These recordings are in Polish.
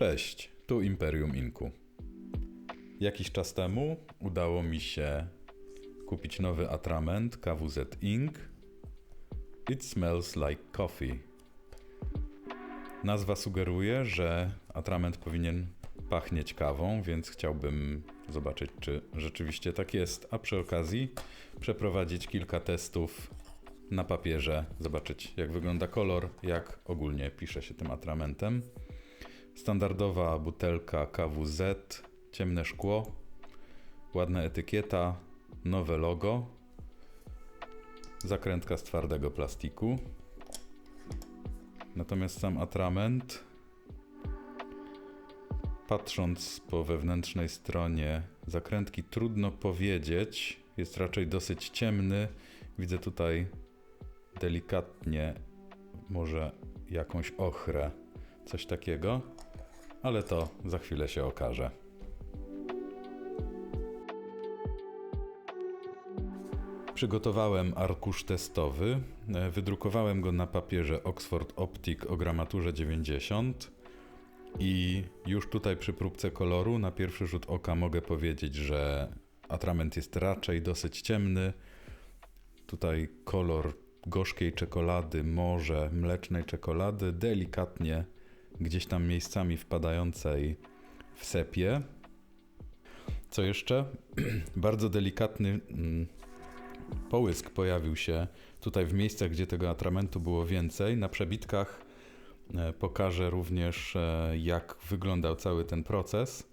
Cześć, tu Imperium Inku. Jakiś czas temu udało mi się kupić nowy atrament KWZ Ink. It smells like coffee. Nazwa sugeruje, że atrament powinien pachnieć kawą, więc chciałbym zobaczyć, czy rzeczywiście tak jest, a przy okazji przeprowadzić kilka testów na papierze, zobaczyć jak wygląda kolor, jak ogólnie pisze się tym atramentem. Standardowa butelka KWZ, ciemne szkło, ładna etykieta, nowe logo, zakrętka z twardego plastiku. Natomiast sam atrament, patrząc po wewnętrznej stronie zakrętki, trudno powiedzieć. Jest raczej dosyć ciemny. Widzę tutaj delikatnie może jakąś ochrę, coś takiego, ale to za chwilę się okaże. Przygotowałem arkusz testowy, wydrukowałem go na papierze Oxford Optic o gramaturze 90 i już tutaj przy próbce koloru na pierwszy rzut oka mogę powiedzieć, że atrament jest raczej dosyć ciemny. Tutaj kolor gorzkiej czekolady, może mlecznej czekolady, delikatnie gdzieś tam miejscami wpadającej w sepie. Co jeszcze? Bardzo delikatny mm, połysk pojawił się tutaj w miejscach, gdzie tego atramentu było więcej. Na przebitkach e, pokażę również, e, jak wyglądał cały ten proces.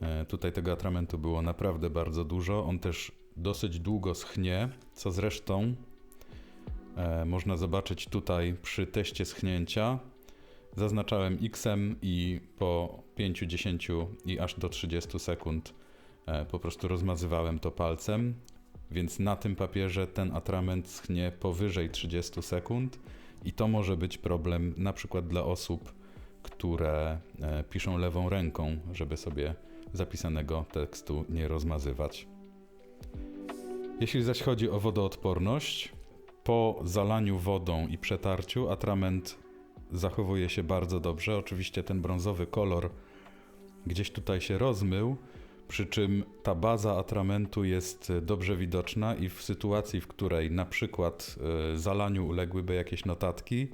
E, tutaj tego atramentu było naprawdę bardzo dużo. On też dosyć długo schnie, co zresztą można zobaczyć tutaj przy teście schnięcia. Zaznaczałem X i po 5, 10 i aż do 30 sekund po prostu rozmazywałem to palcem. Więc na tym papierze ten atrament schnie powyżej 30 sekund i to może być problem na przykład dla osób, które e, piszą lewą ręką, żeby sobie zapisanego tekstu nie rozmazywać. Jeśli zaś chodzi o wodoodporność, po zalaniu wodą i przetarciu atrament zachowuje się bardzo dobrze. Oczywiście ten brązowy kolor gdzieś tutaj się rozmył, przy czym ta baza atramentu jest dobrze widoczna i w sytuacji, w której na przykład e, zalaniu uległyby jakieś notatki,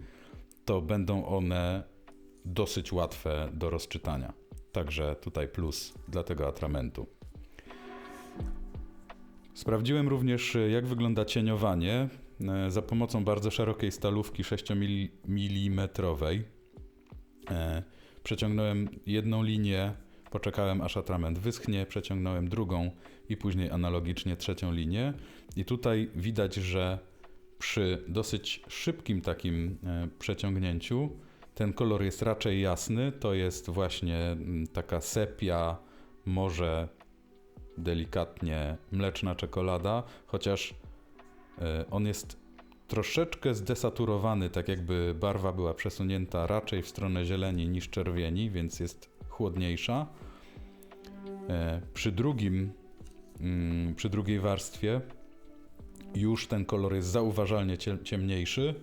to będą one dosyć łatwe do rozczytania. Także tutaj plus dla tego atramentu. Sprawdziłem również, jak wygląda cieniowanie e, za pomocą bardzo szerokiej stalówki 6 mm. E, przeciągnąłem jedną linię Poczekałem aż atrament wyschnie, przeciągnąłem drugą i później analogicznie trzecią linię. I tutaj widać, że przy dosyć szybkim takim e, przeciągnięciu ten kolor jest raczej jasny. To jest właśnie taka sepia, może delikatnie mleczna czekolada, chociaż e, on jest troszeczkę zdesaturowany, tak jakby barwa była przesunięta raczej w stronę zieleni niż czerwieni, więc jest chłodniejsza. E, przy drugim, mm, przy drugiej warstwie już ten kolor jest zauważalnie ciemniejszy,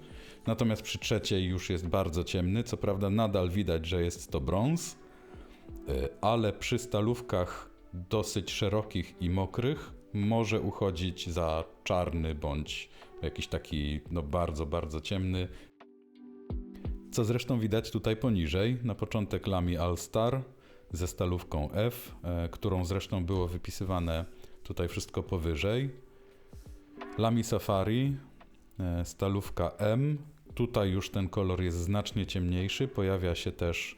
natomiast przy trzeciej już jest bardzo ciemny. Co prawda nadal widać, że jest to brąz, e, ale przy stalówkach dosyć szerokich i mokrych może uchodzić za czarny bądź jakiś taki no bardzo, bardzo ciemny. Co zresztą widać tutaj poniżej. Na początek Lamy All Star ze stalówką F, e, którą zresztą było wypisywane tutaj wszystko powyżej. Lamy Safari, e, stalówka M. Tutaj już ten kolor jest znacznie ciemniejszy, pojawia się też,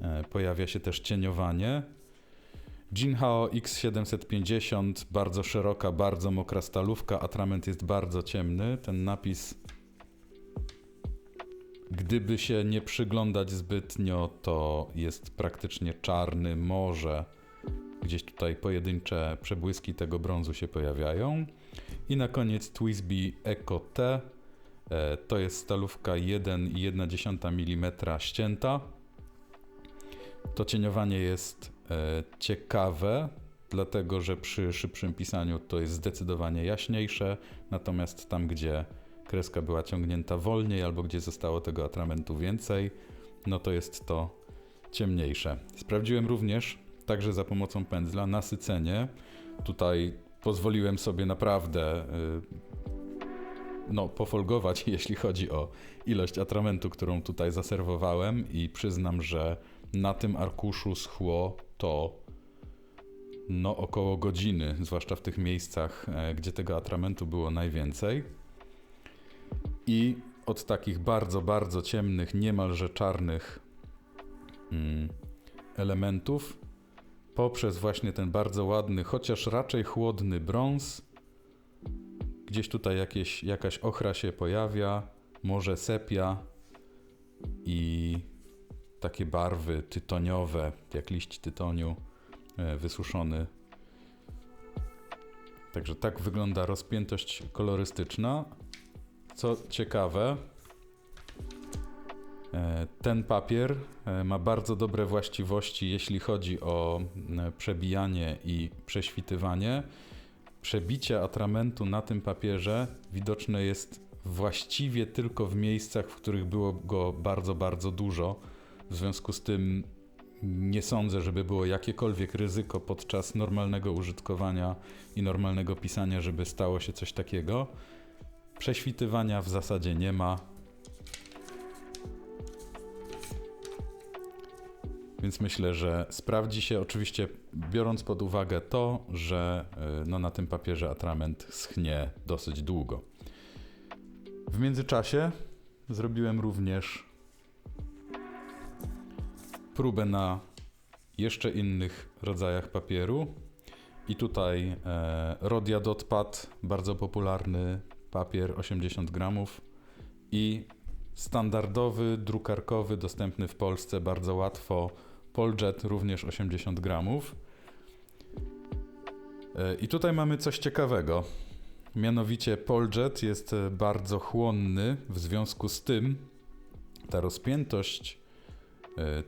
e, pojawia się też cieniowanie. Jinhao X750, bardzo szeroka, bardzo mokra stalówka, atrament jest bardzo ciemny. Ten napis Gdyby się nie przyglądać zbytnio, to jest praktycznie czarny, może gdzieś tutaj pojedyncze przebłyski tego brązu się pojawiają. I na koniec Twisby Eco T. E, to jest stalówka 1,1 mm ścięta. To cieniowanie jest ciekawe, dlatego że przy szybszym pisaniu to jest zdecydowanie jaśniejsze, natomiast tam, gdzie kreska była ciągnięta wolniej albo gdzie zostało tego atramentu więcej, no to jest to ciemniejsze. Sprawdziłem również, także za pomocą pędzla, nasycenie. Tutaj pozwoliłem sobie naprawdę y, no, pofolgować, jeśli chodzi o ilość atramentu, którą tutaj zaserwowałem i przyznam, że na tym arkuszu schło to no około godziny, zwłaszcza w tych miejscach, e, gdzie tego atramentu było najwięcej. I od takich bardzo, bardzo ciemnych, niemalże czarnych mm, elementów, poprzez właśnie ten bardzo ładny, chociaż raczej chłodny brąz, gdzieś tutaj jakieś, jakaś ochra się pojawia, może sepia i takie barwy tytoniowe, jak liść tytoniu e, wysuszony. Także tak wygląda rozpiętość kolorystyczna. Co ciekawe, e, ten papier e, ma bardzo dobre właściwości, jeśli chodzi o przebijanie i prześwitywanie. Przebicie atramentu na tym papierze widoczne jest właściwie tylko w miejscach, w których było go bardzo, bardzo dużo. W związku z tym nie sądzę, żeby było jakiekolwiek ryzyko podczas normalnego użytkowania i normalnego pisania, żeby stało się coś takiego. Prześwitywania w zasadzie nie ma. Więc myślę, że sprawdzi się, oczywiście biorąc pod uwagę to, że y, no, na tym papierze atrament schnie dosyć długo. W międzyczasie zrobiłem również próbę na jeszcze innych rodzajach papieru. I tutaj e, Rodia Dotpad, bardzo popularny papier 80 gramów i standardowy, drukarkowy, dostępny w Polsce bardzo łatwo Poljet również 80 gramów. E, I tutaj mamy coś ciekawego. Mianowicie Poljet jest bardzo chłonny, w związku z tym ta rozpiętość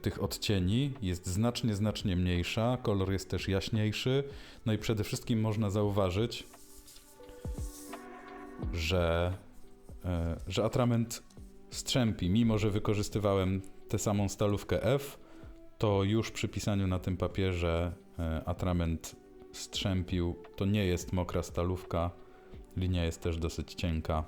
tych odcieni jest znacznie, znacznie mniejsza, kolor jest też jaśniejszy, no i przede wszystkim można zauważyć, że, e, że atrament strzępi, mimo że wykorzystywałem tę samą stalówkę F, to już przy pisaniu na tym papierze atrament strzępił. To nie jest mokra stalówka, Linia jest też dosyć cienka.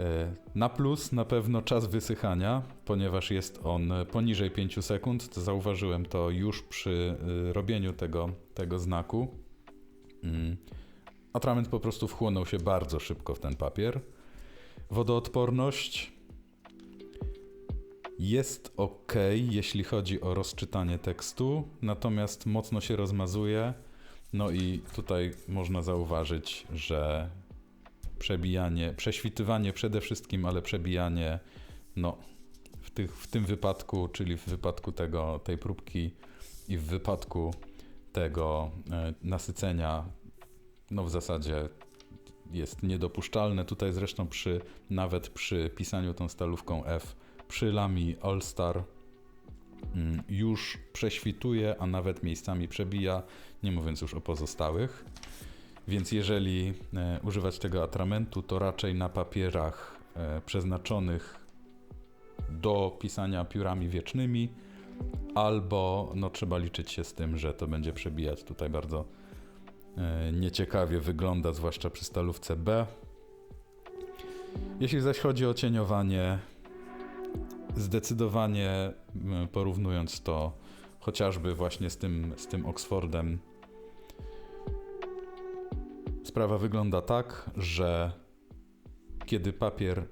E, na plus na pewno czas wysychania, ponieważ jest on poniżej 5 sekund. Zauważyłem to już przy e, robieniu tego, tego znaku. Mm. Atrament po prostu wchłonął się bardzo szybko w ten papier. Wodoodporność jest ok, jeśli chodzi o rozczytanie tekstu, natomiast mocno się rozmazuje no i tutaj można zauważyć, że przebijanie, prześwitywanie przede wszystkim, ale przebijanie, no w, tych, w tym wypadku, czyli w wypadku tego, tej próbki i w wypadku tego e, nasycenia, no w zasadzie jest niedopuszczalne. Tutaj zresztą przy, nawet przy pisaniu tą stalówką F, przy Lami All Star Mm, już prześwituje, a nawet miejscami przebija, nie mówiąc już o pozostałych. Więc jeżeli e, używać tego atramentu, to raczej na papierach e, przeznaczonych do pisania piórami wiecznymi, albo no, trzeba liczyć się z tym, że to będzie przebijać. Tutaj bardzo e, nieciekawie wygląda, zwłaszcza przy stalówce B. Jeśli zaś chodzi o cieniowanie, Zdecydowanie porównując to chociażby właśnie z tym, z tym Oxfordem, sprawa wygląda tak, że kiedy papier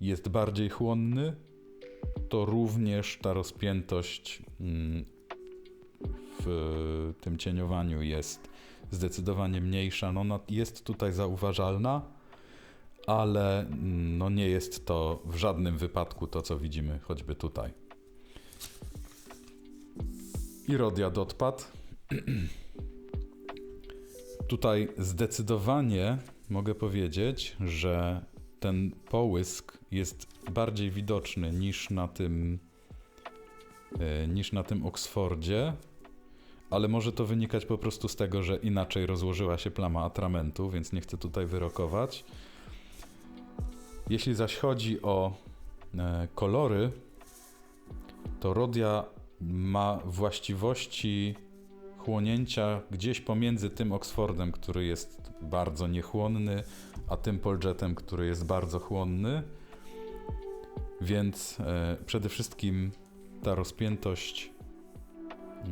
jest bardziej chłonny, to również ta rozpiętość w tym cieniowaniu jest zdecydowanie mniejsza. No, ona jest tutaj zauważalna, ale mm, no nie jest to w żadnym wypadku to, co widzimy choćby tutaj. I Rodiad odpadł. tutaj zdecydowanie mogę powiedzieć, że ten połysk jest bardziej widoczny niż na tym e, niż na tym Oksfordzie, ale może to wynikać po prostu z tego, że inaczej rozłożyła się plama atramentu, więc nie chcę tutaj wyrokować. Jeśli zaś chodzi o e, kolory, to to Rodia ma właściwości chłonięcia gdzieś pomiędzy tym Oxfordem, który jest bardzo niechłonny, a tym Poljetem, który jest bardzo chłonny. Więc e, przede wszystkim ta rozpiętość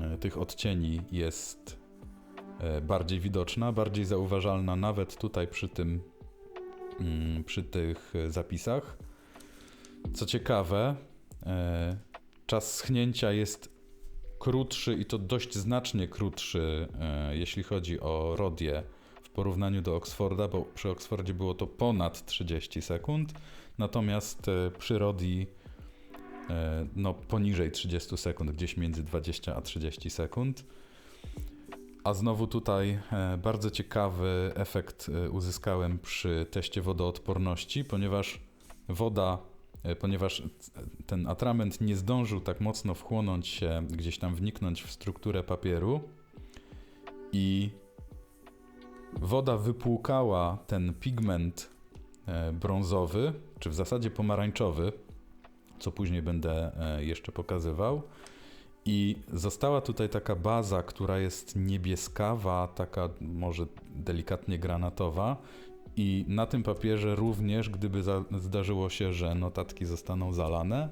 e, tych odcieni jest e, bardziej widoczna, bardziej zauważalna nawet tutaj przy tym mm, przy tych zapisach. Co ciekawe, e, czas schnięcia jest krótszy i to dość znacznie krótszy, e, jeśli chodzi o Rodię w porównaniu do Oxforda, bo przy Oxfordzie było to ponad 30 sekund, natomiast e, przy Rodii no, poniżej 30 sekund, gdzieś między 20 a 30 sekund. A znowu tutaj bardzo ciekawy efekt uzyskałem przy teście wodoodporności, ponieważ woda E, ponieważ ten atrament nie zdążył tak mocno wchłonąć się, gdzieś tam wniknąć w strukturę papieru i woda wypłukała ten pigment e, brązowy, czy w zasadzie pomarańczowy, co później będę e, jeszcze pokazywał. I została tutaj taka baza, która jest niebieskawa, taka może delikatnie granatowa, i na tym papierze również, gdyby zdarzyło się, że notatki zostaną zalane,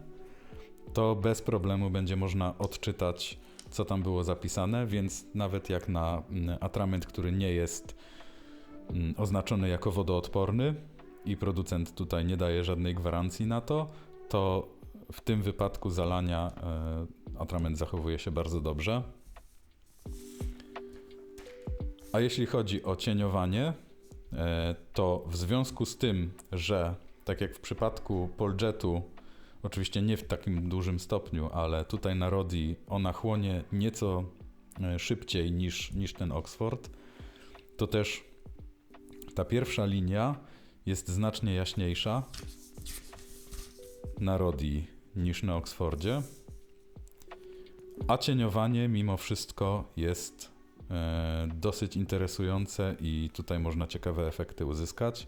to bez problemu będzie można odczytać, co tam było zapisane, więc nawet jak na mm, atrament, który nie jest mm, oznaczony jako wodoodporny i producent tutaj nie daje żadnej gwarancji na to, to w tym wypadku zalania e, atrament zachowuje się bardzo dobrze. A jeśli chodzi o cieniowanie, to w związku z tym, że tak jak w przypadku Poljetu, oczywiście nie w takim dużym stopniu, ale tutaj na Rodi ona chłonie nieco e, szybciej niż, niż ten Oxford, to też ta pierwsza linia jest znacznie jaśniejsza na Rodi niż na Oxfordzie, a cieniowanie mimo wszystko jest E, dosyć interesujące i tutaj można ciekawe efekty uzyskać.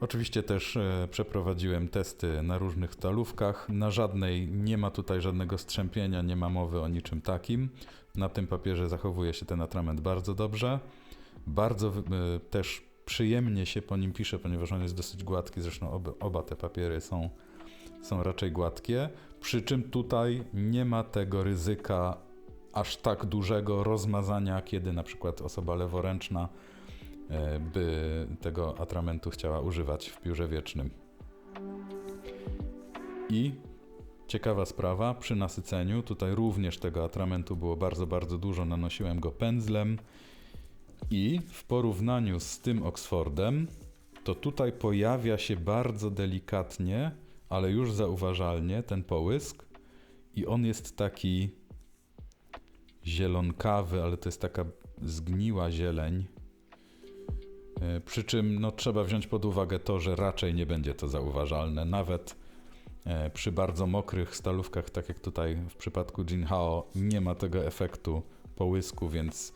Oczywiście też e, przeprowadziłem testy na różnych talówkach. Na żadnej nie ma tutaj żadnego strzępienia, nie ma mowy o niczym takim. Na tym papierze zachowuje się ten atrament bardzo dobrze. Bardzo e, też przyjemnie się po nim pisze, ponieważ on jest dosyć gładki. Zresztą oba, oba te papiery są, są raczej gładkie. Przy czym tutaj nie ma tego ryzyka aż tak dużego rozmazania, kiedy na przykład osoba leworęczna e, by tego atramentu chciała używać w piórze wiecznym. I ciekawa sprawa, przy nasyceniu, tutaj również tego atramentu było bardzo, bardzo dużo, nanosiłem go pędzlem i w porównaniu z tym Oxfordem, to tutaj pojawia się bardzo delikatnie, ale już zauważalnie ten połysk i on jest taki zielonkawy, ale to jest taka zgniła zieleń. E, przy czym no, trzeba wziąć pod uwagę to, że raczej nie będzie to zauważalne, nawet e, przy bardzo mokrych stalówkach, tak jak tutaj w przypadku Jinhao, nie ma tego efektu połysku, więc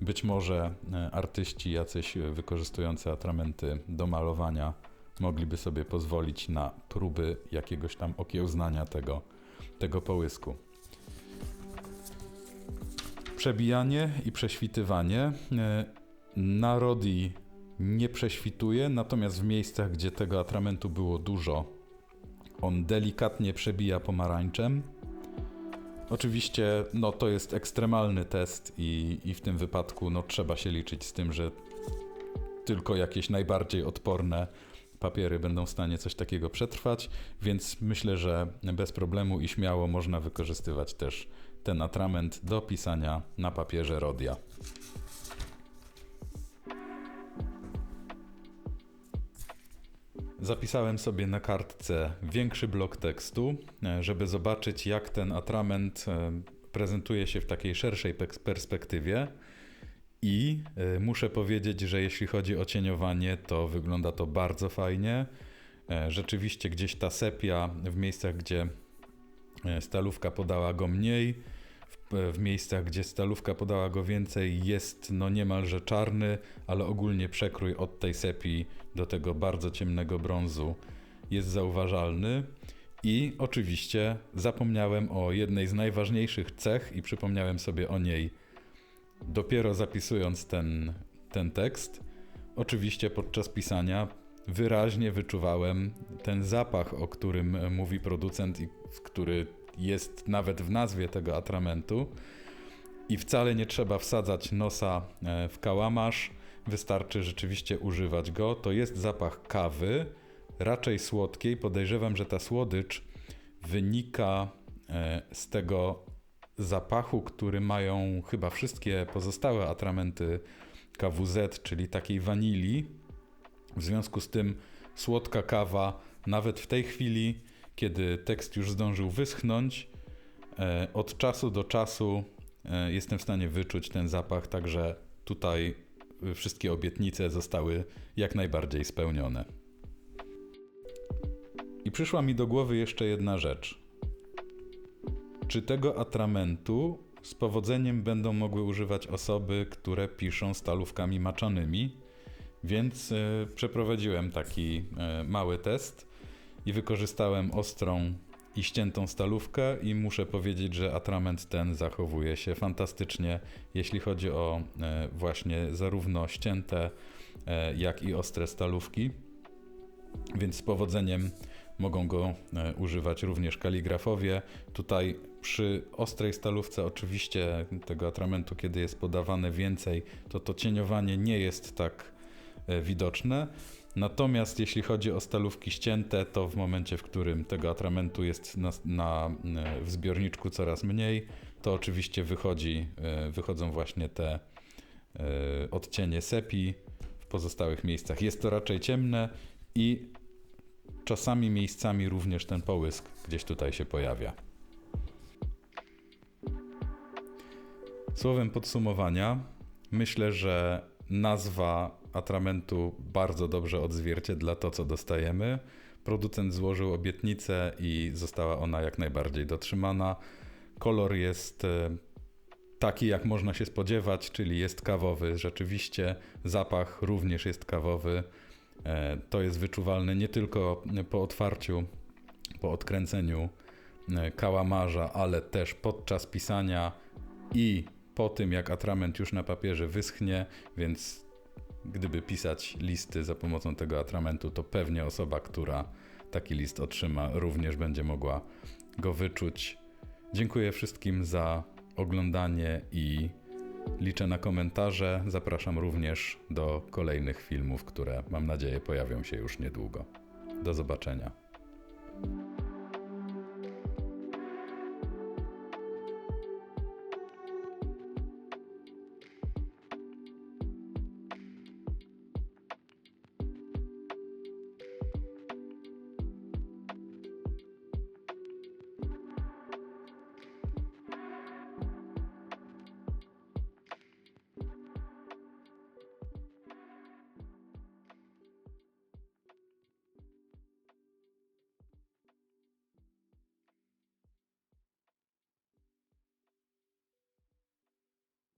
być może e, artyści jacyś wykorzystujący atramenty do malowania mogliby sobie pozwolić na próby jakiegoś tam okiełznania tego, tego połysku. Przebijanie i prześwitywanie. E, na Rodi nie prześwituje, natomiast w miejscach, gdzie tego atramentu było dużo, on delikatnie przebija pomarańczem. Oczywiście no, to jest ekstremalny test i, i w tym wypadku no, trzeba się liczyć z tym, że tylko jakieś najbardziej odporne papiery będą w stanie coś takiego przetrwać, więc myślę, że bez problemu i śmiało można wykorzystywać też ten atrament do pisania na papierze Rodia. Zapisałem sobie na kartce większy blok tekstu, e, żeby zobaczyć, jak ten atrament e, prezentuje się w takiej szerszej perspektywie. I e, muszę powiedzieć, że jeśli chodzi o cieniowanie, to wygląda to bardzo fajnie. Rzeczywiście gdzieś ta sepia w miejscach, gdzie stalówka podała go mniej, w miejscach, gdzie stalówka podała go więcej, jest no niemalże czarny, ale ogólnie przekrój od tej sepi do tego bardzo ciemnego brązu jest zauważalny. I oczywiście zapomniałem o jednej z najważniejszych cech i przypomniałem sobie o niej dopiero zapisując ten, ten tekst. Oczywiście podczas pisania wyraźnie wyczuwałem ten zapach, o którym mówi producent i który jest nawet w nazwie tego atramentu. I wcale nie trzeba wsadzać nosa e, w kałamarz, wystarczy rzeczywiście używać go. To jest zapach kawy, raczej słodkiej. Podejrzewam, że ta słodycz wynika e, z tego zapachu, który mają chyba wszystkie pozostałe atramenty KWZ, czyli takiej wanilii. W związku z tym słodka kawa, nawet w tej chwili, kiedy tekst już zdążył wyschnąć, e, od czasu do czasu e, jestem w stanie wyczuć ten zapach, także tutaj wszystkie obietnice zostały jak najbardziej spełnione. I przyszła mi do głowy jeszcze jedna rzecz. Czy tego atramentu z powodzeniem będą mogły używać osoby, które piszą stalówkami maczanymi? Więc y, przeprowadziłem taki mały test i wykorzystałem ostrą i ściętą stalówkę i muszę powiedzieć, że atrament ten zachowuje się fantastycznie, jeśli chodzi o y, właśnie zarówno ścięte, jak i ostre stalówki. Więc z powodzeniem mogą go e, używać również kaligrafowie. Tutaj przy ostrej stalówce oczywiście tego atramentu, kiedy jest podawane więcej, to to cieniowanie nie jest tak e, widoczne. Natomiast jeśli chodzi o stalówki ścięte, to w momencie, w którym tego atramentu jest na, na, e, w zbiorniczku coraz mniej, to oczywiście wychodzi, wychodzą właśnie te odcienie sepi. W pozostałych miejscach jest to raczej ciemne i czasami miejscami również ten połysk gdzieś tutaj się pojawia. Słowem podsumowania, myślę, że nazwa atramentu bardzo dobrze odzwierciedla to, co dostajemy. Producent złożył obietnicę i została ona jak najbardziej dotrzymana. Kolor jest e, taki, jak można się spodziewać, czyli jest kawowy. Rzeczywiście zapach również jest kawowy. E, to jest wyczuwalne nie tylko po otwarciu, po odkręceniu e, kałamarza, ale też podczas pisania i po tym, jak atrament już na papierze wyschnie, więc gdyby pisać listy za pomocą tego atramentu, to pewnie osoba, która taki list otrzyma, również będzie mogła go wyczuć. Dziękuję wszystkim za oglądanie i Liczę na komentarze. Zapraszam również do kolejnych filmów, które mam nadzieję pojawią się już niedługo. Do zobaczenia.